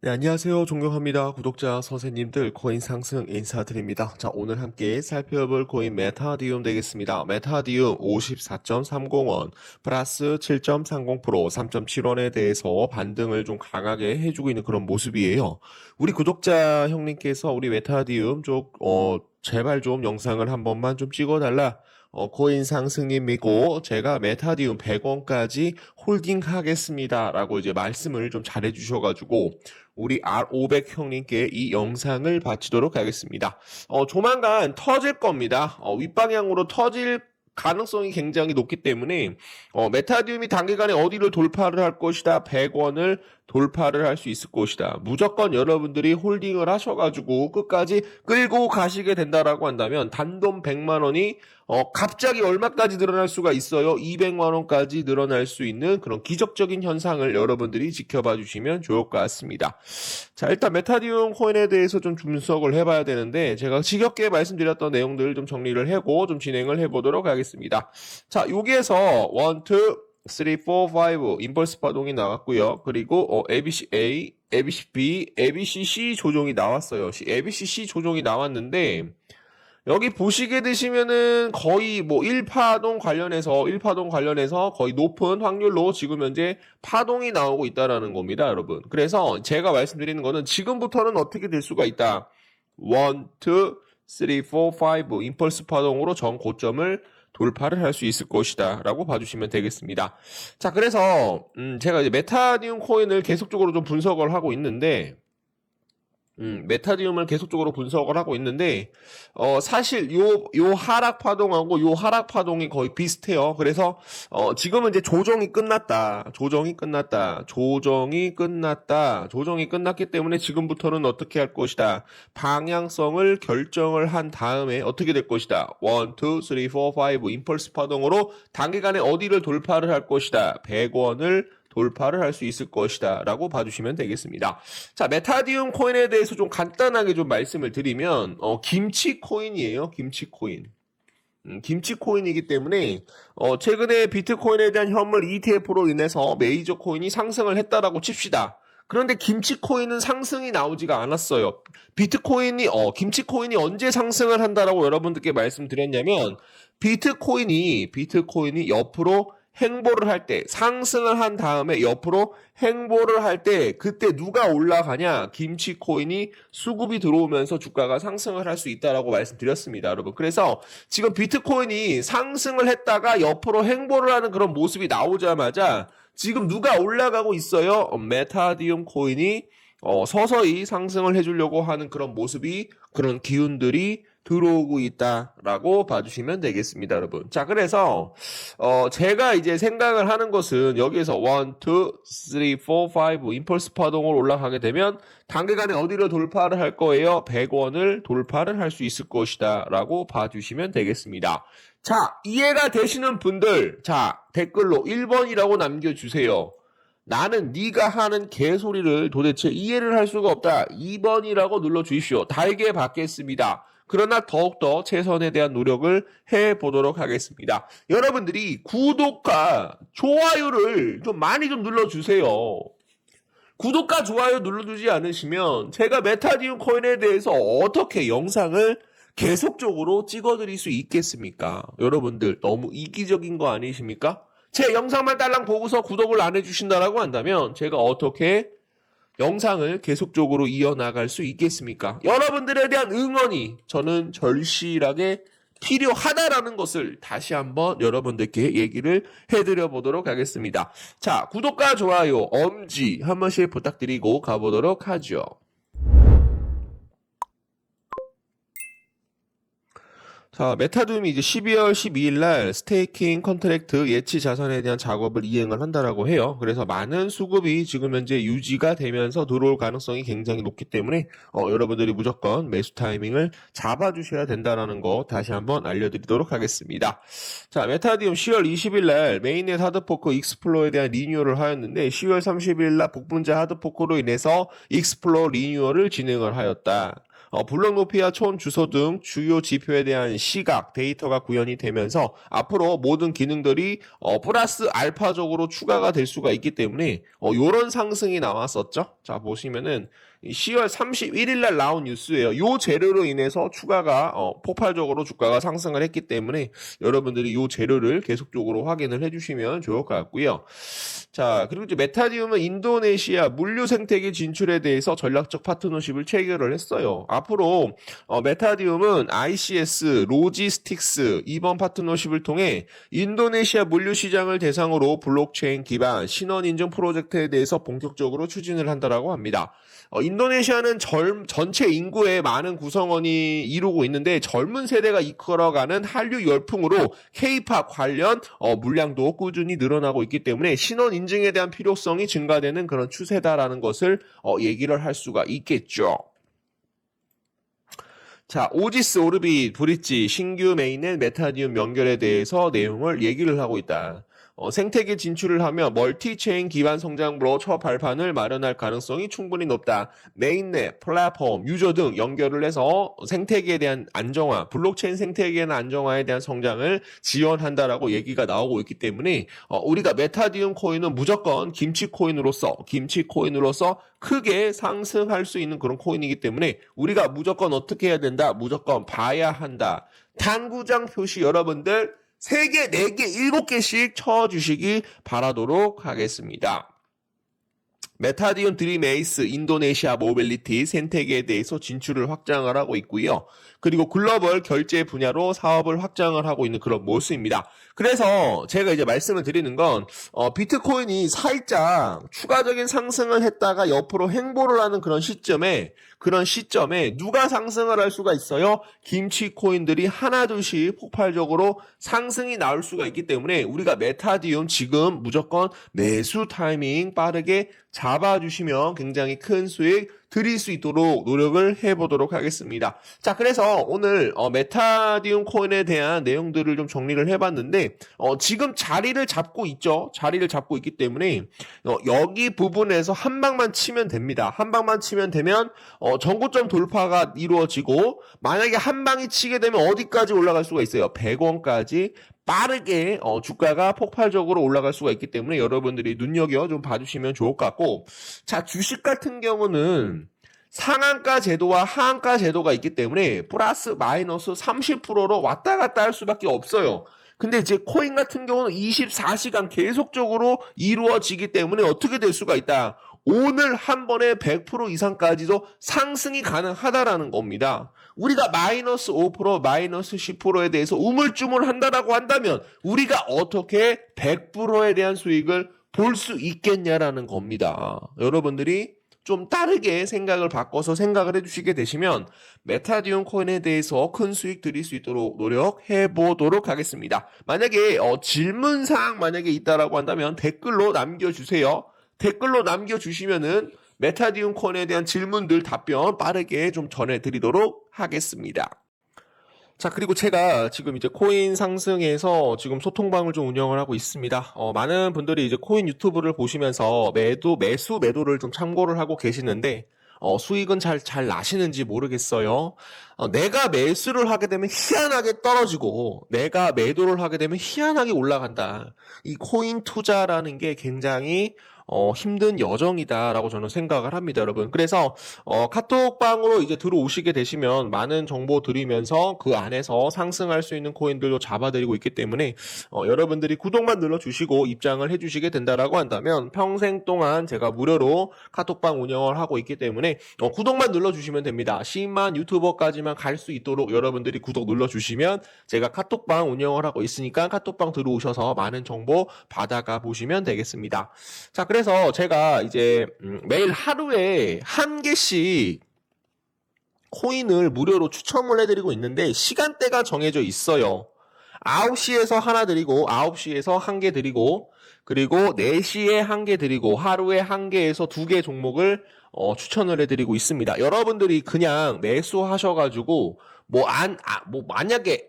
네, 안녕하세요. 존경합니다. 구독자 선생님들 코인 상승 인사드립니다. 자, 오늘 함께 살펴볼 코인 메타디움 되겠습니다. 메타디움 54.30원 플러스 7.30% 3.7원에 대해서 반등을 좀 강하게 해주고 있는 그런 모습이에요. 우리 구독자 형님께서 우리 메타디움 쪽, 어, 제발 좀 영상을 한 번만 좀 찍어달라. 어, 코인 상승님 믿고 제가 메타디움 100원까지 홀딩 하겠습니다. 라고 이제 말씀을 좀 잘해 주셔가지고 우리 R500 형님께 이 영상을 바치도록 하겠습니다. 어, 조만간 터질 겁니다. 어, 윗방향으로 터질 가능성이 굉장히 높기 때문에 어, 메타디움이 단기간에 어디를 돌파를 할 것이다. 100원을 돌파를 할 수 있을 것이다. 무조건 여러분들이 홀딩을 하셔가지고 끝까지 끌고 가시게 된다라고 한다면 단돈 100만 원이 어, 갑자기 얼마까지 늘어날 수가 있어요? 200만 원까지 늘어날 수 있는 그런 기적적인 현상을 여러분들이 지켜봐 주시면 좋을 것 같습니다. 자, 일단 메타디움 코인에 대해서 좀 분석을 해봐야 되는데 제가 지겹게 말씀드렸던 내용들을 좀 정리를 하고 좀 진행을 해보도록 하겠습니다. 자, 여기에서 1, 2, 3, 4, 5 임펄스 파동이 나왔고요. 그리고 어, ABC A, ABC B, ABC C 조종이 나왔어요. ABC C 조종이 나왔는데 여기 보시게 되시면은 거의 뭐 1파동 관련해서 1파동 관련해서 거의 높은 확률로 지금 현재 파동이 나오고 있다라는 겁니다, 여러분. 그래서 제가 말씀드리는 거는 지금부터는 어떻게 될 수가 있다. 1, 2, 3, 4, 5 임펄스 파동으로 전 고점을 돌파를 할 수 있을 것이다 라고 봐주시면 되겠습니다. 자 그래서 음, 제가 이제 메타디움 코인을 계속적으로 좀 분석을 하고 있는데 음, 메타디움을 계속적으로 분석을 하고 있는데, 어, 사실 요, 요 하락 파동하고 요 하락 파동이 거의 비슷해요. 그래서, 어, 지금은 이제 조정이 끝났다. 조정이 끝났다. 조정이 끝났다. 조정이 끝났기 때문에 지금부터는 어떻게 할 것이다. 방향성을 결정을 한 다음에 어떻게 될 것이다. 1, 2, 3, 4, 5 임펄스 파동으로 단기간에 어디를 돌파를 할 것이다. 100원을 돌파를 할 수 있을 것이다 라고 봐주시면 되겠습니다. 자 메타디움 코인에 대해서 좀 간단하게 좀 말씀을 드리면 어, 김치 코인이에요 김치 코인 음, 김치 코인이기 때문에 어, 최근에 비트코인에 대한 현물 ETF로 인해서 메이저 코인이 상승을 했다라고 칩시다. 그런데 김치 코인은 상승이 나오지가 않았어요. 비트코인이 어 김치 코인이 언제 상승을 한다라고 여러분들께 말씀드렸냐면 비트코인이 비트코인이 옆으로 행보를 할 때, 상승을 한 다음에 옆으로 행보를 할 때, 그때 누가 올라가냐? 김치 코인이 수급이 들어오면서 주가가 상승을 할 수 있다라고 말씀드렸습니다, 여러분. 그래서 지금 비트코인이 상승을 했다가 옆으로 행보를 하는 그런 모습이 나오자마자 지금 누가 올라가고 있어요? 어, 메타디움 코인이 어, 서서히 상승을 해주려고 하는 그런 모습이 그런 기운들이 들어오고 있다라고 봐주시면 되겠습니다, 여러분. 자, 그래서 어, 제가 이제 생각을 하는 것은 여기에서 1, 2, 3, 4, 5 임펄스 파동으로 올라가게 되면 단기간에 어디로 돌파를 할 거예요? 100원을 돌파를 할 수 있을 것이다라고 봐주시면 되겠습니다. 자, 이해가 되시는 분들, 자 댓글로 1번이라고 남겨주세요. 나는 네가 하는 개소리를 도대체 이해를 할 수가 없다. 2번이라고 눌러주십시오. 달게 받겠습니다. 그러나 더욱더 최선에 대한 노력을 해 보도록 하겠습니다. 여러분들이 구독과 좋아요를 좀 많이 좀 눌러주세요. 구독과 좋아요 눌러주지 않으시면 제가 메타디움 코인에 대해서 어떻게 영상을 계속적으로 찍어드릴 수 있겠습니까? 여러분들 너무 이기적인 거 아니십니까? 제 영상만 딸랑 보고서 구독을 안 해주신다라고 한다면 제가 어떻게 영상을 계속적으로 이어나갈 수 있겠습니까? 여러분들에 대한 응원이 저는 절실하게 필요하다라는 것을 다시 한번 여러분들께 얘기를 해드려 보도록 하겠습니다. 자, 구독과 좋아요, 엄지 한 번씩 부탁드리고 가보도록 하죠. 자, 메타둠이 이제 12월 12일 날 스테이킹 컨트랙트 예치 자산에 대한 작업을 이행을 한다라고 해요. 그래서 많은 수급이 지금 현재 유지가 되면서 들어올 가능성이 굉장히 높기 때문에 어, 여러분들이 무조건 매수 타이밍을 잡아 주셔야 된다라는 거 다시 한번 알려 드리도록 하겠습니다. 자, 메타디움 10월 20일 날 메인넷 하드포크 익스플로어에 대한 리뉴얼을 하였는데 10월 30일 날 복분자 하드포크로 인해서 익스플로어 리뉴얼을 진행을 하였다. 어, 블록 높이와 촌 주소 등 주요 지표에 대한 시각 데이터가 구현이 되면서 앞으로 모든 기능들이 어, 플러스 알파적으로 추가가 될 수가 있기 때문에 어, 요런 상승이 나왔었죠. 자 보시면은 이 10월 31일 날 나온 뉴스예요. 요 재료로 인해서 추가가 어, 폭발적으로 주가가 상승을 했기 때문에 여러분들이 요 재료를 계속적으로 확인을 해주시면 좋을 것 같고요. 자 그리고 이제 메타디움은 인도네시아 물류 생태계 진출에 대해서 전략적 파트너십을 체결을 했어요. 앞으로 어, 메타디움은 ICS 로지스틱스 이번 파트너십을 통해 인도네시아 물류 시장을 대상으로 블록체인 기반 신원 인증 프로젝트에 대해서 본격적으로 추진을 한다라고 합니다. 어, 인도네시아는 젊, 전체 인구의 많은 구성원이 이루고 있는데 젊은 세대가 이끌어가는 한류 열풍으로 K-팝 관련 어, 물량도 꾸준히 늘어나고 있기 때문에 신원 인증에 대한 필요성이 증가되는 그런 추세다라는 것을 어, 얘기를 할 수가 있겠죠. 자, 오지스, 오르비, 브릿지, 신규 메인의 메타디움 연결에 대해서 내용을 얘기를 하고 있다. 어, 생태계 진출을 하며 멀티체인 기반 성장으로 첫 발판을 마련할 가능성이 충분히 높다. 메인넷, 플랫폼, 유저 등 연결을 해서 생태계에 대한 안정화, 블록체인 생태계의 안정화에 대한 성장을 지원한다라고 얘기가 나오고 있기 때문에 어, 우리가 메타디움 코인은 무조건 김치 코인으로서 김치 코인으로서 크게 상승할 수 있는 그런 코인이기 때문에 우리가 무조건 어떻게 해야 된다? 무조건 봐야 한다. 당구장 표시 여러분들 3개, 4개, 7개씩 쳐주시기 바라도록 하겠습니다. 메타디움 드림 에이스 인도네시아 모빌리티 생태계에 대해서 진출을 확장을 하고 있고요. 그리고 글로벌 결제 분야로 사업을 확장을 하고 있는 그런 모습입니다. 그래서 제가 이제 말씀을 드리는 건 어, 비트코인이 살짝 추가적인 상승을 했다가 옆으로 횡보를 하는 그런 시점에 그런 시점에 누가 상승을 할 수가 있어요? 김치 코인들이 하나둘씩 폭발적으로 상승이 나올 수가 있기 때문에 우리가 메타디움 지금 무조건 매수 타이밍 빠르게 잡아주시면 굉장히 큰 수익 드릴 수 있도록 노력을 해보도록 하겠습니다. 자, 그래서 오늘 어, 메타디움 코인에 대한 내용들을 좀 정리를 해봤는데 어, 지금 자리를 잡고 있죠. 자리를 잡고 있기 때문에 어, 여기 부분에서 한 방만 치면 됩니다. 한 방만 치면 되면 어, 전고점 돌파가 이루어지고 만약에 한 방이 치게 되면 어디까지 올라갈 수가 있어요? 100원까지 빠르게 어, 주가가 폭발적으로 올라갈 수가 있기 때문에 여러분들이 눈여겨 좀 봐주시면 좋을 것 같고 자 주식 같은 경우는 상한가 제도와 하한가 제도가 있기 때문에 플러스 마이너스 30%로 왔다 갔다 할 수밖에 없어요. 근데 이제 코인 같은 경우는 24시간 계속적으로 이루어지기 때문에 어떻게 될 수가 있다. 오늘 한 번에 100% 이상까지도 상승이 가능하다라는 겁니다. 우리가 마이너스 5% 마이너스 10%에 대해서 우물쭈물 한다라고 한다면 우리가 어떻게 100%에 대한 수익을 볼 수 있겠냐라는 겁니다. 여러분들이 좀 다르게 생각을 바꿔서 생각을 해주시게 되시면 메타디움 코인에 대해서 큰 수익 드릴 수 있도록 노력해 보도록 하겠습니다. 만약에 어, 질문사항 만약에 있다라고 한다면 댓글로 남겨주세요. 댓글로 남겨주시면은 메타디움 코인에 대한 질문들 답변 빠르게 좀 전해드리도록 하겠습니다. 자, 그리고 제가 지금 이제 코인 상승에서 지금 소통방을 좀 운영을 하고 있습니다. 어, 많은 분들이 이제 코인 유튜브를 보시면서 매도, 매수, 매도를 좀 참고를 하고 계시는데, 어, 수익은 잘, 잘 나시는지 모르겠어요. 어, 내가 매수를 하게 되면 희한하게 떨어지고, 내가 매도를 하게 되면 희한하게 올라간다. 이 코인 투자라는 게 굉장히 어, 힘든 여정이다라고 저는 생각을 합니다, 여러분. 그래서 어, 카톡방으로 이제 들어오시게 되시면 많은 정보 드리면서 그 안에서 상승할 수 있는 코인들도 잡아드리고 있기 때문에 어, 여러분들이 구독만 눌러주시고 입장을 해주시게 된다라고 한다면 평생 동안 제가 무료로 카톡방 운영을 하고 있기 때문에 어, 구독만 눌러주시면 됩니다. 10만 유튜버까지만 갈 수 있도록 여러분들이 구독 눌러주시면 제가 카톡방 운영을 하고 있으니까 카톡방 들어오셔서 많은 정보 받아가 보시면 되겠습니다. 자, 그래 서 제가 이제 음, 매일 하루에 한 개씩 코인을 무료로 추첨을 해드리고 있는데 시간대가 정해져 있어요. 9시에서 하나 드리고 9시에서 한 개 드리고 그리고 4시에 한 개 드리고 하루에 한 개에서 두 개 종목을 어, 추천을 해드리고 있습니다. 여러분들이 그냥 매수하셔가지고 뭐 안, 아, 뭐 만약에